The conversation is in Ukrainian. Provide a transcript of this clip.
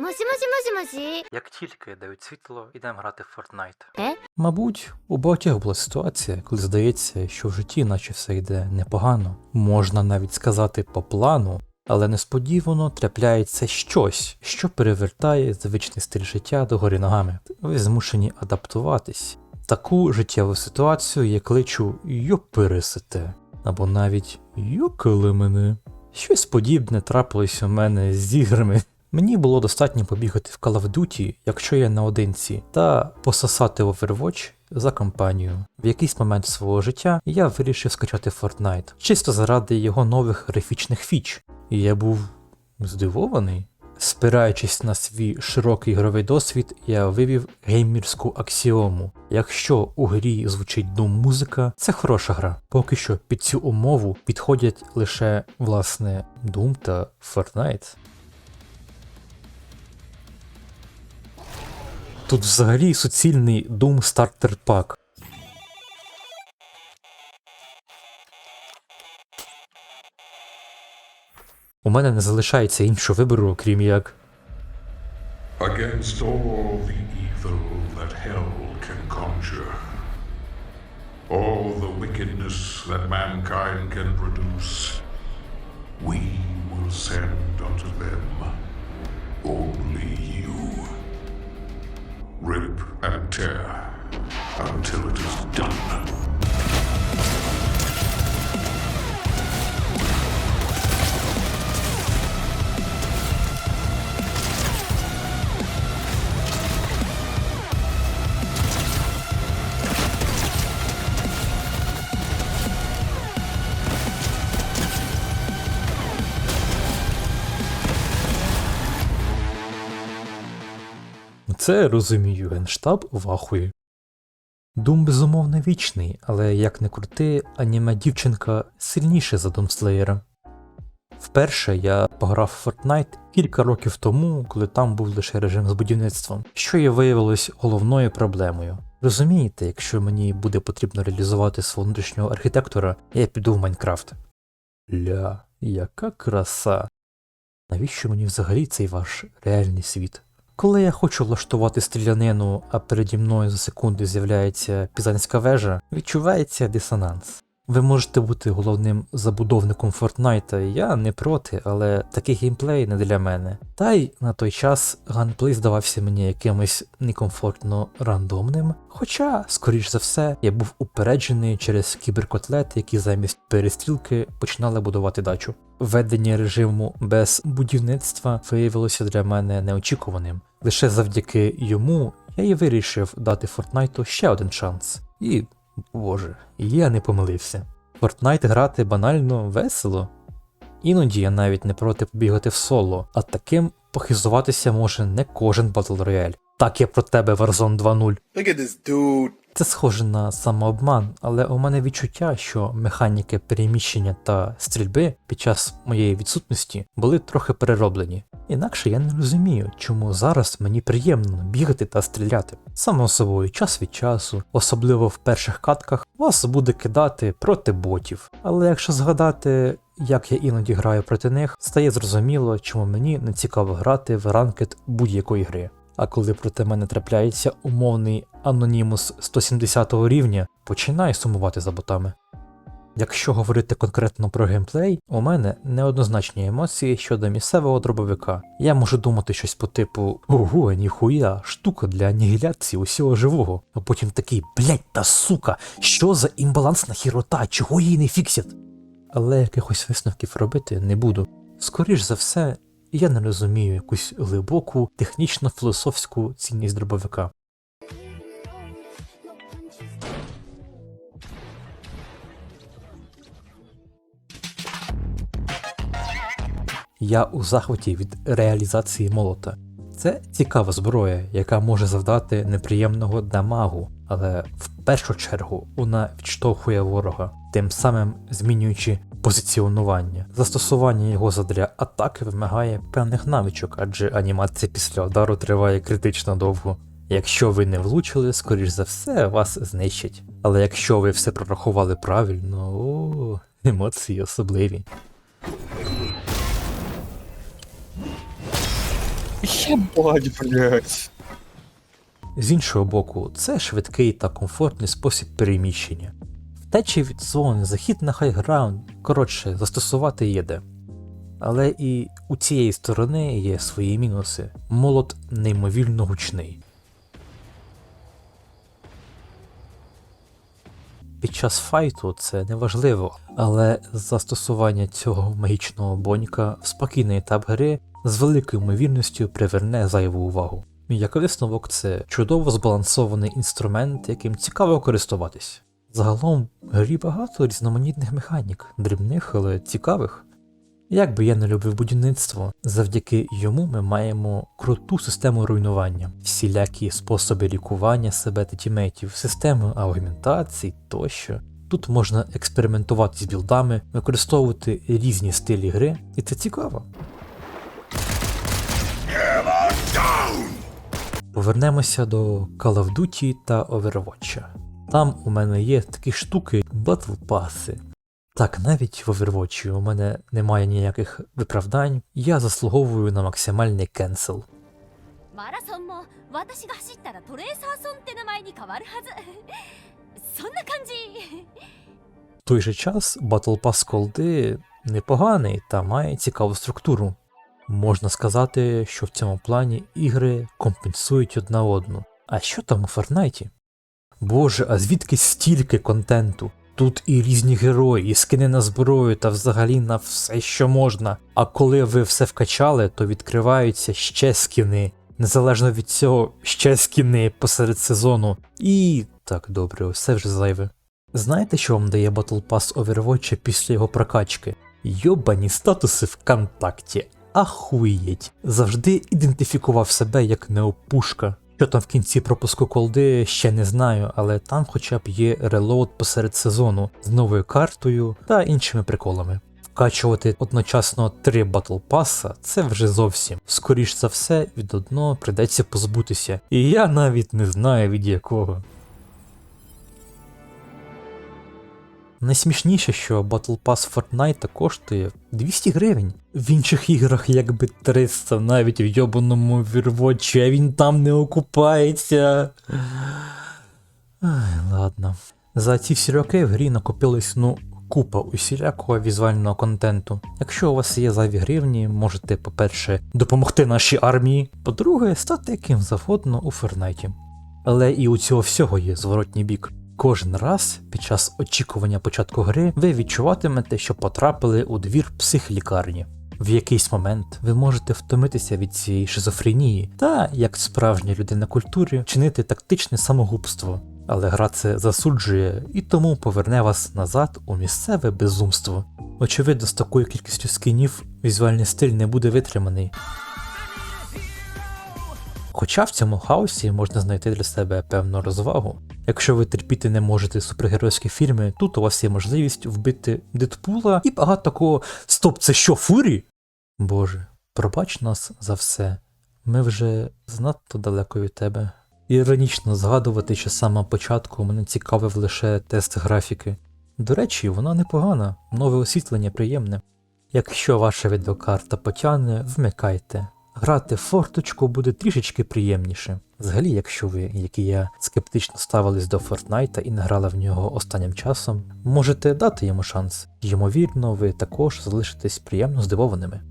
もしもしもしもし Як тільки дають світло, ідемо грати в Fortnite. Е? Мабуть, у багатьох була ситуація, коли здається, що в житті наче все йде непогано. Можна навіть сказати по плану, але несподівано трапляється щось, що перевертає звичний стиль життя догори ногами. Ви змушені адаптуватись. Таку життєву ситуацію я кличу йопересите, або навіть йокали мене. Щось подібне трапилось у мене з іграми. Мені було достатньо побігати в Call of Duty, якщо я наодинці, та пососати Overwatch за компанію. В якийсь момент свого життя я вирішив скачати Fortnite, чисто заради його нових графічних фіч. І я був здивований. Спираючись на свій широкий ігровий досвід, я вивів геймерську аксіому. Якщо у грі звучить Doom музика, це хороша гра. Поки що під цю умову підходять лише власне Doom та Fortnite. Тут взагалі суцільний Doom Starter Pack. У мене не залишається іншого вибору, крім як. against all the evil that hell can conjure, all the wickedness that mankind can produce, we will send unto them only you. Rip and tear until it is done. Це розумію, генштаб вахує. Дум безумовно вічний, але як не крути, аніме дівчинка сильніше за Думслеєра. Вперше я пограв Fortnite кілька років тому, коли там був лише режим з будівництвом, що і виявилось головною проблемою. Розумієте, якщо мені буде потрібно реалізувати свого внутрішнього архітектора, я піду в Майнкрафт. Ля, яка краса! Навіщо мені взагалі цей ваш реальний світ? Коли я хочу влаштувати стрілянину, а переді мною за секунди з'являється пізанська вежа, відчувається дисонанс. Ви можете бути головним забудовником Фортнайта, я не проти, але такий геймплей не для мене. Та й на той час ганплей здавався мені якимось некомфортно рандомним. Хоча, скоріш за все, я був упереджений через кіберкотлет, які замість перестрілки починали будувати дачу. Введення режиму без будівництва виявилося для мене неочікуваним. Лише завдяки йому я і вирішив дати Фортнайту ще один шанс. І, боже, я не помилився. Фортнайт грати банально весело. Іноді я навіть не проти побігати в соло, а таким похизуватися може не кожен Battle Royale. Так я про тебе Warzone 2.0. Це схоже на самообман, але у мене відчуття, що механіки переміщення та стрільби під час моєї відсутності були трохи перероблені. Інакше я не розумію, чому зараз мені приємно бігати та стріляти. Само собою, час від часу, особливо в перших катках, вас буде кидати проти ботів. Але якщо згадати, як я іноді граю проти них, стає зрозуміло, чому мені не цікаво грати в ранкет будь-якої гри. А коли проти мене трапляється умовний анонімус 170 рівня, починаю сумувати за ботами. Якщо говорити конкретно про геймплей, у мене неоднозначні емоції щодо місцевого дробовика. Я можу думати щось по типу Ого, ніхуя, штука для анігіляції усього живого, а потім такий блять та сука, що за імбалансна хірота, чого її не фіксять? Але якихось висновків робити не буду. Скоріш за все, я не розумію якусь глибоку технічно-філософську цінність дробовика. Я у захваті від реалізації молота. Це цікава зброя, яка може завдати неприємного дамагу, але в першу чергу вона відштовхує ворога, тим самим змінюючи позиціонування. Застосування його задля атаки вимагає певних навичок, адже анімація після удару триває критично довго. Якщо ви не влучили, скоріш за все, вас знищать. Але якщо ви все прорахували правильно, о, емоції особливі. Єбать, блядь. З іншого боку, це швидкий та комфортний спосіб переміщення. Втечі від зони, захід на хайграунд, коротше, застосувати є де. Але і у цієї сторони є свої мінуси. Молот неймовірно гучний. Під час файту це не важливо, але застосування цього магічного бонька в спокійний етап гри з великою ймовірністю приверне зайву увагу. Як висновок, це чудово збалансований інструмент, яким цікаво користуватись. Загалом в грі багато різноманітних механік, дрібних, але цікавих. Як би я не любив будівництво, завдяки йому ми маємо круту систему руйнування, всілякі способи лікування себе та тімейтів, систему аугментацій тощо. Тут можна експериментувати з білдами, використовувати різні стилі гри, і це цікаво. Повернемося до Call of Duty та Overwatch. Там у мене є такі штуки, батлпаси. Так, навіть в Overwatch у мене немає ніяких виправдань, я заслуговую на максимальний кенсел. В той же час Battle Pass колди непоганий та має цікаву структуру. Можна сказати, що в цьому плані ігри компенсують одна одну. А що там у Фортнайті? Боже, а звідки стільки контенту? Тут і різні герої, і скини на зброю та взагалі на все, що можна. А коли ви все вкачали, то відкриваються ще скини. Незалежно від цього, ще скини посеред сезону. І так добре, все вже зайве. Знаєте, що вам дає Battle Pass Overwatch після його прокачки? Йобані статуси ВКонтакті. Ахуєть. Завжди ідентифікував себе як неопушка. Що там в кінці пропуску колди, ще не знаю, але там хоча б є релоуд посеред сезону з новою картою та іншими приколами. Вкачувати одночасно три батл паса це вже зовсім. Скоріш за все, від одного придеться позбутися. І я навіть не знаю від якого. Найсмішніше, що Battle Pass Fortnite коштує 200 гривень. В інших іграх якби 300, навіть в йобаному Overwatch, а він там не окупається. Ай, ладно. За ці всі роки в грі накопилось, ну, купа усілякого візуального контенту. Якщо у вас є зайві гривні, можете, по-перше, допомогти нашій армії, по-друге, стати яким завгодно у Форнайті. Але і у цього всього є зворотній бік. Кожен раз під час очікування початку гри ви відчуватимете, що потрапили у двір психлікарні. В якийсь момент ви можете втомитися від цієї шизофренії та, як справжня людина культури, чинити тактичне самогубство. Але гра це засуджує і тому поверне вас назад у місцеве безумство. Очевидно, з такою кількістю скінів візуальний стиль не буде витриманий. Хоча в цьому хаосі можна знайти для себе певну розвагу. Якщо ви терпіти не можете супергеройські фільми, тут у вас є можливість вбити Дедпула і багато такого Стоп, це що, фурі? Боже, пробач нас за все. Ми вже занадто далеко від тебе. Іронічно згадувати, що з самого початку мене цікавив лише тест графіки. До речі, вона непогана, нове освітлення приємне. Якщо ваша відеокарта потягне, вмикайте. Грати в форточку буде трішечки приємніше. Взагалі, якщо ви, як і я, скептично ставились до Фортнайта і не грали в нього останнім часом, можете дати йому шанс. Ймовірно, ви також залишитесь приємно здивованими.